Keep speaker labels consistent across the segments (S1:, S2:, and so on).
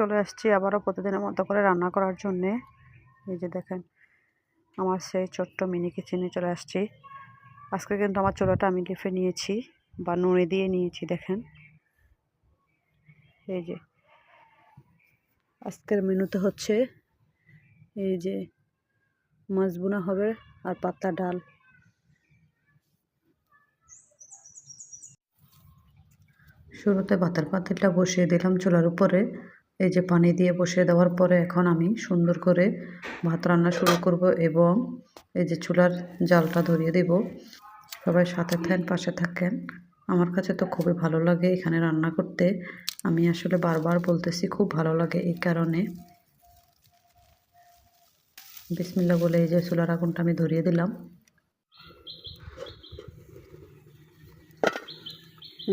S1: চলে আসছি আবারও প্রতিদিনের মতো করে রান্না করার জন্যে। এই যে দেখেন, আমার সেই ছোট্ট মিনি কিচেনে চলে আসছি। আজকে কিন্তু আমার চুলাটা আমি লিফে নিয়েছি বা নুড়ে দিয়ে নিয়েছি, দেখেন। এই যে, আজকের মেনুতে হচ্ছে এই যে মাছ বোনা হবে আর পাতা ডাল। শুরুতে ভাতের পাতিলটা বসিয়ে দিলাম চুলার উপরে। এই যে পানি দিয়ে বসিয়ে দেওয়ার পরে এখন আমি সুন্দর করে ভাত রান্না শুরু করব এবং এই যে চুলার জালটা ধরিয়ে দেব। সবাই সাথে থাকেন, পাশে থাকেন। আমার কাছে তো খুবই ভালো লাগে এখানে রান্না করতে। আমি আসলে বারবার বলতেছি খুব ভালো লাগে এই কারণে। বিসমিল্লা বলে এই যে চুলার আগুনটা আমি ধরিয়ে দিলাম।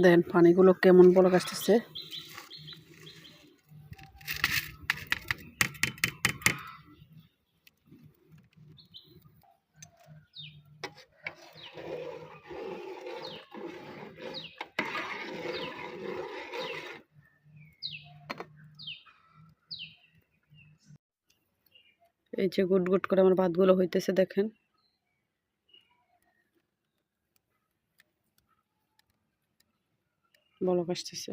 S1: দেন পানিগুলো কেমন বলক আসতেছে। এই যে গুট গুট করে আমার ভাতগুলো হইতেছে, দেখেন। বলক আসতেছে।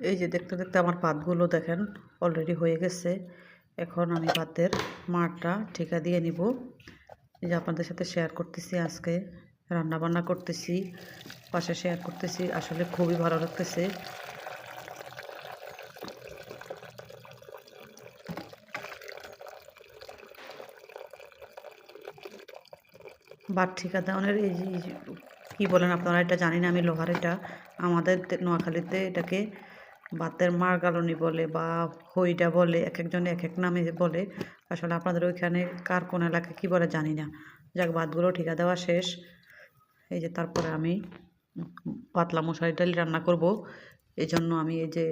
S1: এই যে দেখতে দেখতে আমার পাতগুলো দেখেন অলরেডি হয়ে গেছে। এখন আমি ভাতের মারটা ঠিকা দিয়ে নিব। এই যে আপনাদের সাথে শেয়ার করতেছি, আজকে রান্না বান্না করতেছি, পাশে শেয়ার করতেছি, আসলে খুবই ভালো লাগতেছে। বাট ঠিকা দেওয়ানের এই যে, কী বলেন আপনারা, এটা জানি না, আমি লোহার এটা, আমাদের নোয়াখালীতে এটাকে বাতের মারগালনি বলে বা হইটা বলে এক একজনে এক এক নামে বলে। আসলে আপনাদের ওইখানে কার কোন এলাকায় কী বলে জানি না। যাক ভাতগুলো ঠিকা দেওয়া শেষ। এই যে, তারপরে আমি পাতলা মশারি ডাল রান্না করব। এই জন্য আমি এই যে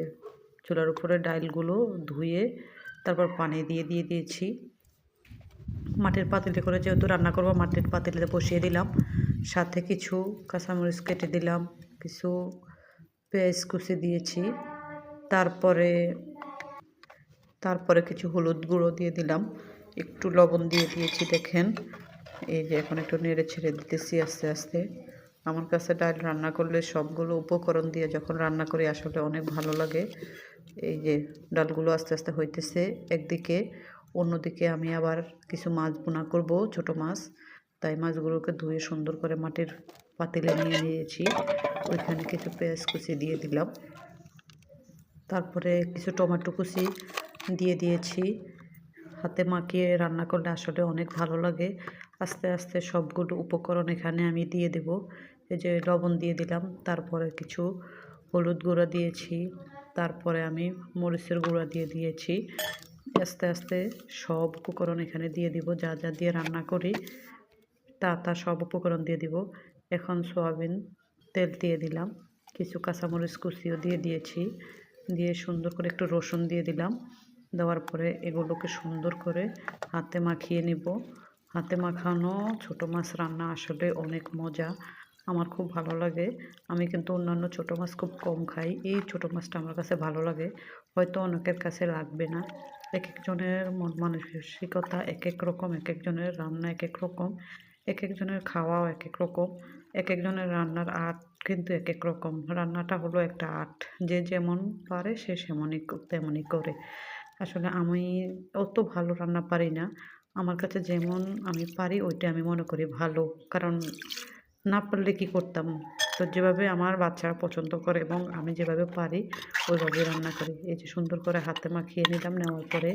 S1: চুলার উপরে ডাইলগুলো ধুয়ে তারপর পানি দিয়ে দিয়ে দিয়েছি। মাটির পাতিলে করে যেহেতু রান্না করব, মাটির পাতিলে বসিয়ে দিলাম। সাথে কিছু কাঁচামরিচ কেটে দিলাম, কিছু পেঁয়াজ কুচি দিয়েছি। তারপরে তারপরে কিছু হলুদ গুঁড়ো দিয়ে দিলাম। একটু লবণ দিয়ে দিয়েছি, দেখেন। এই যে এখন একটু নেড়ে ছেড়ে দিতেছি আস্তে আস্তে। আমার কাছে ডাল রান্না করলে সবগুলো উপকরণ দিয়ে যখন রান্না করি, আসলে অনেক ভালো লাগে। এই যে ডালগুলো আস্তে আস্তে হইতেছে একদিকে। অন্যদিকে আমি আবার কিছু মাছ বোনা করব, ছোট মাছ। তাই মাছগুলোকে ধুয়ে সুন্দর করে মাটির পাতিলে নিয়ে নিয়েছি। ওইখানে কিছু পেঁয়াজ কুচি দিয়ে দিলাম। তারপরে কিছু টমেটো কুচি দিয়ে দিয়েছি। হাতে মাখিয়ে রান্না করলে আসলে অনেক ভালো লাগে। আস্তে আস্তে সবগুলো উপকরণ এখানে আমি দিয়ে দেব। এই যে লবণ দিয়ে দিলাম, তারপরে কিছু হলুদ গুঁড়া দিয়েছি। তারপরে আমি মরিচের গুঁড়া দিয়ে দিয়েছি। আস্তে আস্তে সব উপকরণ এখানে দিয়ে দিব, যা যা দিয়ে রান্না করি, তা তা সব উপকরণ দিয়ে দিব। এখন সোয়াবিন তেল দিয়ে দিলাম, কিছু কাঁচামরিচ কুচিও দিয়ে দিয়েছি, দিয়ে সুন্দর করে একটু রসুন দিয়ে দিলাম, দেওয়ার পরে এগুলোকে সুন্দর করে হাতে মাখিয়ে নিব। হাতে মাখানো ছোটো মাছ রান্না আসলে অনেক মজা। আমার খুব ভালো লাগে। আমি কিন্তু অন্যান্য ছোটো মাছ খুব কম খাই। এই ছোটো মাছটা আমার কাছে ভালো লাগে। হয়তো অনেকের কাছে লাগবে না। এক একজনের মন মানসিকতা এক এক রকম এক একজনের রান্না এক এক রকম এক একজনের খাওয়াও এক এক রকম এক একজনের রান্নার আর্ট কিন্তু এক এক রকম। রান্নাটা হলো একটা আর্ট যে যেমন পারে সে সেমনই তেমনই করে। আসলে আমি অত ভালো রান্না পারি না। আমার কাছে যেমন আমি পারি, ওইটা আমি মনে করি ভালো। কারণ না পারলে কী করতাম? তো যেভাবে আমার বাচ্চারা পছন্দ করে এবং আমি যেভাবে পারি ওইভাবে রান্না করি। এই যে সুন্দর করে হাতে মাখিয়ে নিলাম, নেওয়ার পরে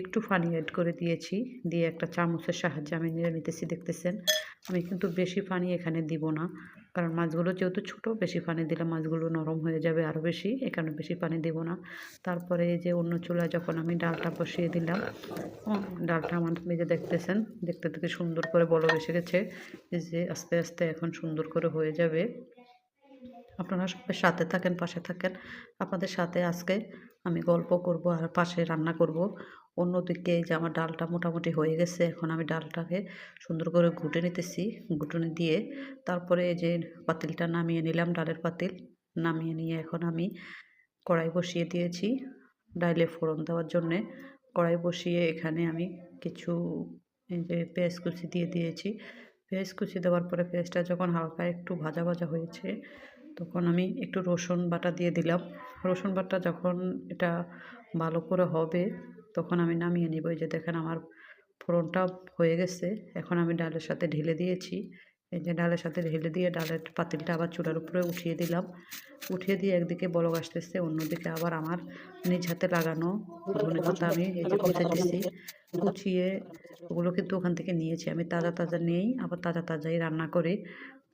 S1: একটু পানি অ্যাড করে দিয়েছি, দিয়ে একটা চামচের সাহায্যে আমি নিয়ে নিতেছি দেখতেছেন? আমি কিন্তু বেশি পানি এখানে দিব না, কারণ মাছগুলো যেহেতু ছোটো, বেশি পানি দিলে মাছগুলো নরম হয়ে যাবে আরও বেশি, এখানে বেশি পানি দেব না। তারপরে এই যে অন্য চুলায় যখন আমি ডালটা বসিয়ে দিলাম ডালটা আমার মেজে দেখতেছেন, দেখতে দেখতে সুন্দর করে বলো এসে গেছে। যে আস্তে আস্তে এখন সুন্দর করে হয়ে যাবে। আপনারা সবাই সাথে থাকেন, পাশে থাকেন। আপনাদের সাথে আজকে আমি গল্প করব আর পাশে রান্না করব। অন্যদিকে যে আমার ডালটা মোটামুটি হয়ে গেছে, এখন আমি ডালটাকে সুন্দর করে ঘুটে নিতেছি। ঘুটুনি দিয়ে তারপরে যে পাতিলটা নামিয়ে নিলাম, ডালের পাতিল। নামিয়ে নিয়ে এখন আমি কড়াই বসিয়ে দিয়েছি ডাইলে ফোড়ন দেওয়ার জন্যে। কড়াই বসিয়ে এখানে আমি কিছু যে পেঁয়াজ কুচি দিয়ে দিয়েছি। পেঁয়াজ কুচি দেওয়ার পরে পেঁয়াজটা যখন হালকা একটু ভাজা ভাজা হয়েছে তখন আমি একটু রসুন বাটা দিয়ে দিলাম। রসুন বাটা যখন এটা ভালো করে হবে, তখন আমি নামিয়ে নিব। এই যে দেখেন আমার ফোড়নটা হয়ে গেছে। এখন আমি ডালের সাথে ঢেলে দিয়েছি। এই যে ডালের সাথে ঢেলে দিয়ে ডালের পাতিলটা আবার চুলার উপরে উঠিয়ে দিলাম। উঠিয়ে দিয়ে একদিকে বলক আসতেছে, অন্যদিকে আবার আমার নিজ হাতে লাগানো ধনে পাতা আমি এই যে কুচে দিচ্ছি কুচিয়ে ওগুলো কিন্তু ওখান থেকে নিয়েছি। আমি তাজা তাজা নিয়েই আবার তাজা তাজাই রান্না করি।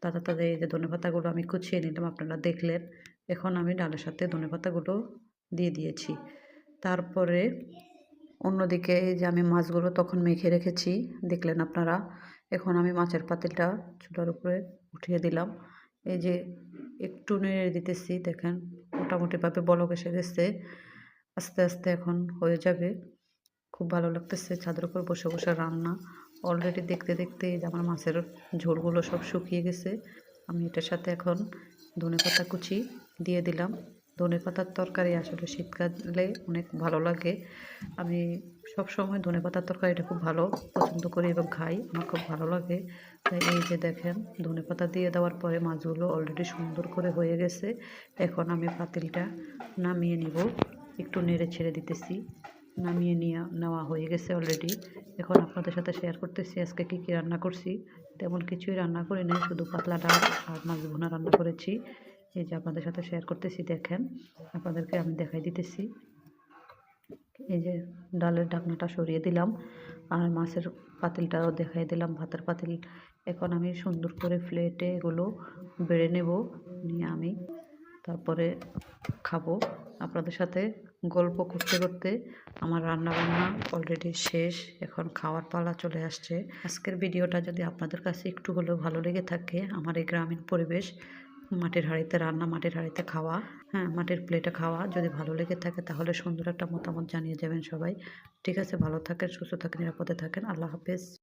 S1: তাজা তাজা এই যে ধনে পাতাগুলো আমি কুচিয়ে নিলাম, আপনারা দেখলেন। এখন আমি ডালের সাথে ধনে পাতাগুলো দিয়ে দিয়েছি। তারপরে অন্যদিকে এই যে আমি মাছগুলো তখন মেখে রেখেছি, দেখলেন আপনারা? এখন আমি মাছের পাতিলটা চুলার উপরে উঠিয়ে দিলাম। এই যে একটু নেড়ে দিতেছি, দেখেন মোটামুটিভাবে বলক এসে গেছে। আস্তে আস্তে এখন হয়ে যাবে। খুব ভালো লাগতেছে। ছাদের উপর বসে বসে রান্না। অলরেডি দেখতে দেখতে আমার মাছের ঝোলগুলো সব শুকিয়ে গেছে। আমি এটার সাথে এখন ধনে পাতা কুচি দিয়ে দিলাম। ধনে পাতার তরকারি আসলে শীতকালে অনেক ভালো লাগে। আমি সব সময় ধনে পাতার তরকারিটা খুব ভালো পছন্দ করি এবং খাই। আমার খুব ভালো লাগে। তাই এই যে দেখেন, ধনে পাতা দিয়ে দেওয়ার পরে মাছগুলো অলরেডি সুন্দর করে হয়ে গেছে। এখন আমি পাতিলটা নামিয়ে নিব। একটু নেড়ে ছেড়ে দিতেছি। নামিয়ে নিয়ে নেওয়া হয়ে গেছে অলরেডি এখন আপনাদের সাথে শেয়ার করতেছি আজকে কী কী রান্না করছি। তেমন কিছুই রান্না করি নাই, শুধু পাতলা ডাল আর মাছ ভুনা রান্না করেছি। এই যে আপনাদের সাথে শেয়ার করতেছি, দেখেন, আপনাদেরকে আমি দেখাই দিতেছি। এই যে ডালের ঢাকনাটা সরিয়ে দিলাম আর মাছের পাতিলটাও দেখাই দিলাম, ভাতের পাতিল। এখন আমি সুন্দর করে প্লেটে এগুলো বেড়ে নেব, নিয়ে আমি তারপরে খাব। আপনাদের সাথে গল্প করতে করতে আমার রান্না বান্না অলরেডি শেষ, এখন খাওয়ার পালা চলে আসছে। আজকের ভিডিওটা যদি আপনাদের কাছে একটু হলেও ভালো লেগে থাকে, আমার এই গ্রামীণ পরিবেশ, মাটির হাঁড়িতে রান্না, মাটির হাঁড়িতে খাওয়া হ্যাঁ মাটির প্লেটে খাওয়া যদি ভালো লেগে থাকে তাহলে সুন্দর একটা মতামত জানিয়ে যাবেন সবাই। ঠিক আছে, ভালো থাকেন, সুস্থ থাকেন, নিরাপদে থাকেন, আল্লাহ হাফেজ।